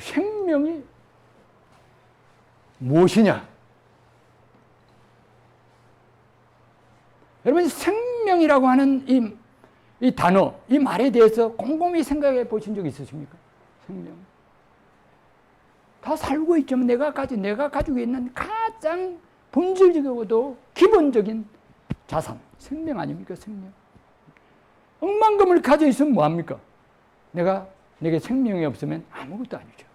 생명이 무엇이냐? 여러분 생명이라고 하는 이, 이 단어, 이 말에 대해서 곰곰이 생각해 보신 적 있으십니까? 생명. 다 살고 있지만 내가 가지 내가 가지고 있는 가장 본질적이고도 기본적인 자산, 생명 아닙니까? 생명. 억만금을 가져 있으면 뭐합니까? 내가 내게 생명이 없으면 아무것도 아니죠.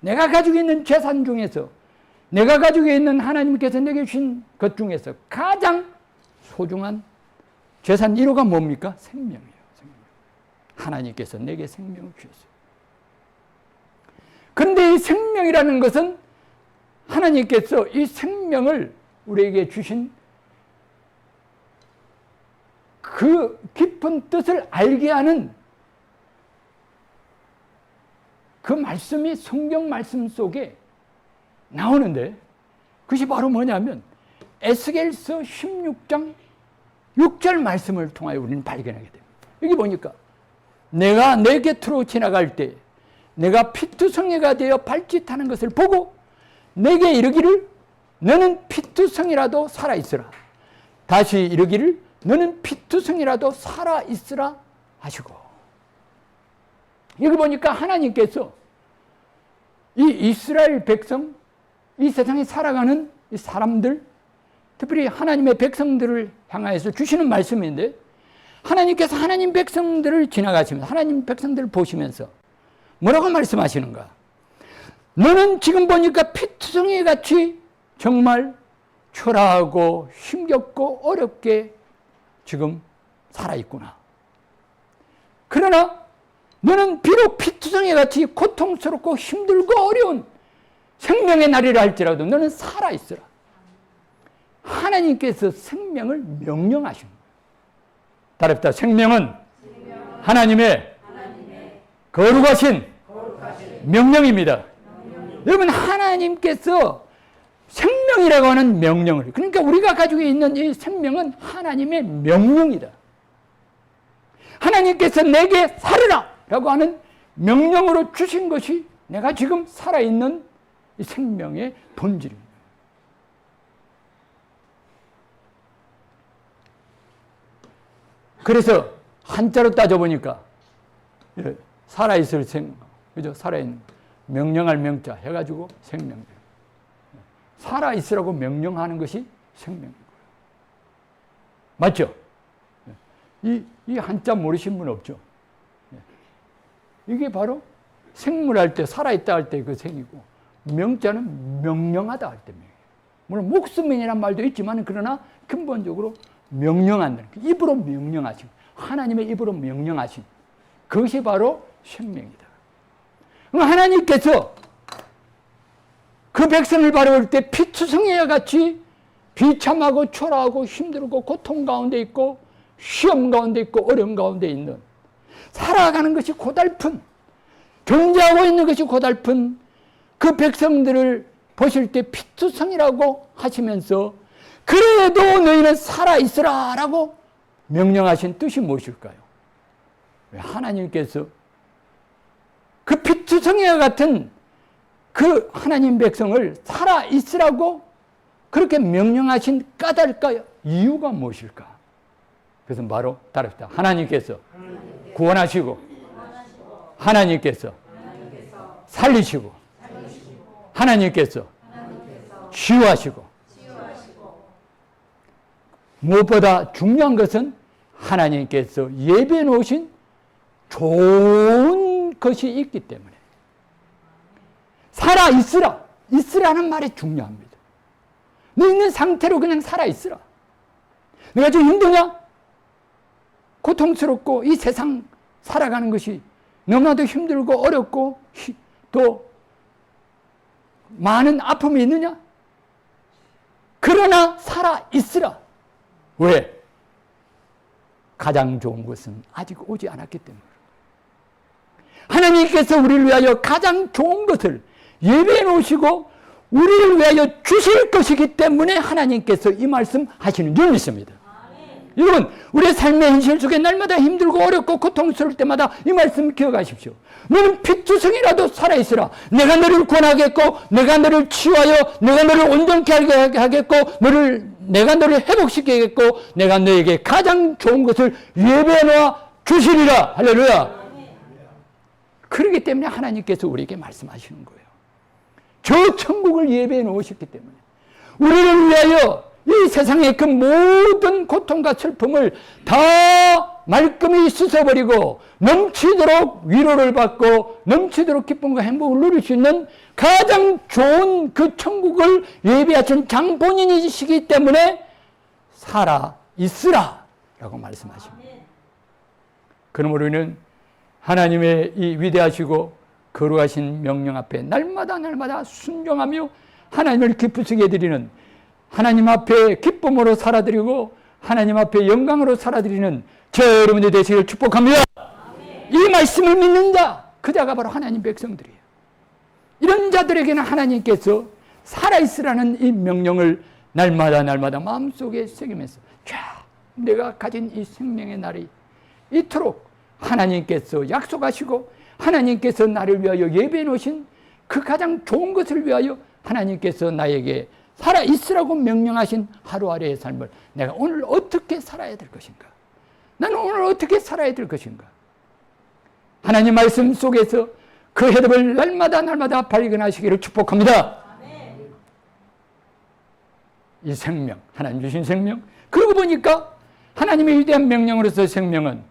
내가 가지고 있는 재산 중에서 내가 가지고 있는 하나님께서 내게 주신 것 중에서 가장 소중한 재산 1호가 뭡니까? 생명이에요. 생명. 하나님께서 내게 생명을 주셨어요. 그런데 이 생명이라는 것은 하나님께서 이 생명을 우리에게 주신 그 깊은 뜻을 알게 하는 그 말씀이 성경 말씀 속에 나오는데 그것이 바로 뭐냐면 에스겔서 16장 6절 말씀을 통하여 우리는 발견하게 됩니다. 여기 보니까 내가 내 곁으로 지나갈 때 내가 피투성이가 되어 발짓하는 것을 보고 내게 이르기를 너는 피투성이라도 살아있으라. 다시 이르기를 너는 피투성이라도 살아있으라 하시고 여기 보니까 하나님께서 이 이스라엘 백성, 이 세상에 살아가는 이 사람들, 특별히 하나님의 백성들을 향하여서 주시는 말씀인데 하나님께서 하나님 백성들을 지나가시면서 하나님 백성들을 보시면서 뭐라고 말씀하시는가? 너는 지금 보니까 피투성이 같이 정말 초라하고 힘겹고 어렵게 지금 살아있구나. 그러나 너는 비록 피투성이 같이 고통스럽고 힘들고 어려운 생명의 날이라 할지라도 너는 살아있으라. 하나님께서 생명을 명령하신 거예요. 다릅다. 생명은 하나님의 거룩하신 명령입니다. 여러분, 하나님께서 생명이라고 하는 명령을, 그러니까 우리가 가지고 있는 이 생명은 하나님의 명령이다. 하나님께서 내게 살으라! 라고 하는 명령으로 주신 것이 내가 지금 살아있는 이 생명의 본질입니다. 그래서 한자로 따져보니까 예, 살아있을 생명, 그죠? 살아있는 명령할 명자 해가지고 생명. 살아있으라고 명령하는 것이 거예요. 맞죠? 예. 이, 이 한자 모르신 분 없죠? 예. 이게 바로 생물할 때, 살아있다 할 때 그 생이고, 명자는 명령하다 할 때 명이에요. 물론 목숨이라는 말도 있지만, 그러나 근본적으로 명령한다는, 입으로 명령하신, 하나님의 입으로 명령하신, 그것이 바로 생명이다. 하나님께서 그 백성을 바라볼 때 피투성이와 같이 비참하고 초라하고 힘들고 고통 가운데 있고 시험 가운데 있고 어려움 가운데 있는 살아가는 것이 고달픈 경제하고 있는 것이 고달픈 그 백성들을 보실 때 피투성이라고 하시면서 그래도 너희는 살아있으라 라고 명령하신 뜻이 무엇일까요? 하나님께서 그 피투성이와 같은 그 하나님 백성을 살아있으라고 그렇게 명령하신 까닭일까요? 이유가 무엇일까? 그것은 바로 다릅니다. 하나님께서 구원하시고, 하나님께서 살리시고, 하나님께서 치유하시고, 무엇보다 중요한 것은 하나님께서 예배해 놓으신 좋은 것이 있기 때문에 살아 있으라. 있으라는 말이 중요합니다. 너 있는 상태로 그냥 살아 있으라. 내가 좀 힘드냐? 고통스럽고 이 세상 살아가는 것이 너무나도 힘들고 어렵고 또 많은 아픔이 있느냐? 그러나 살아 있으라. 왜? 가장 좋은 것은 아직 오지 않았기 때문에. 하나님께서 우리를 위하여 가장 좋은 것을 예배해 놓으시고 우리를 위하여 주실 것이기 때문에 하나님께서 이 말씀 하시는 줄 믿습니다. 여러분, 우리의 삶의 현실 속에 날마다 힘들고 어렵고 고통스러울 때마다 이 말씀 기억하십시오. 너는 피투성이라도 살아있으라. 내가 너를 권하겠고, 내가 너를 치유하여, 내가 너를 온전케 하겠고, 너를, 내가 너를 회복시키겠고, 내가 너에게 가장 좋은 것을 예배해 놓아 주시리라. 할렐루야. 그렇기 때문에 하나님께서 우리에게 말씀하시는 거예요. 저 천국을 예배해 놓으셨기 때문에. 우리를 위하여 이 세상의 그 모든 고통과 슬픔을 다 말끔히 씻어버리고 넘치도록 위로를 받고 넘치도록 기쁨과 행복을 누릴 수 있는 가장 좋은 그 천국을 예비하신 장본인이시기 때문에 살아 있으라 라고 말씀하십니다. 그러므로 우리는 하나님의 이 위대하시고 거룩하신 명령 앞에 날마다 날마다 순종하며 하나님을 기쁘시게 해드리는 하나님 앞에 기쁨으로 살아드리고 하나님 앞에 영광으로 살아드리는 저 여러분들 되시길 축복합니다. 이 말씀을 믿는 자, 그 자가 바로 하나님 백성들이에요. 이런 자들에게는 하나님께서 살아있으라는 이 명령을 날마다 날마다 마음속에 새기면서 자, 내가 가진 이 생명의 날이 이토록 하나님께서 약속하시고 하나님께서 나를 위하여 예배해 놓으신 그 가장 좋은 것을 위하여 하나님께서 나에게 살아 있으라고 명령하신 하루하루의 삶을 내가 오늘 어떻게 살아야 될 것인가? 나는 오늘 어떻게 살아야 될 것인가? 하나님 말씀 속에서 그 해답을 날마다 날마다 발견하시기를 축복합니다. 이 생명, 하나님 주신 생명. 그러고 보니까 하나님의 위대한 명령으로서 생명은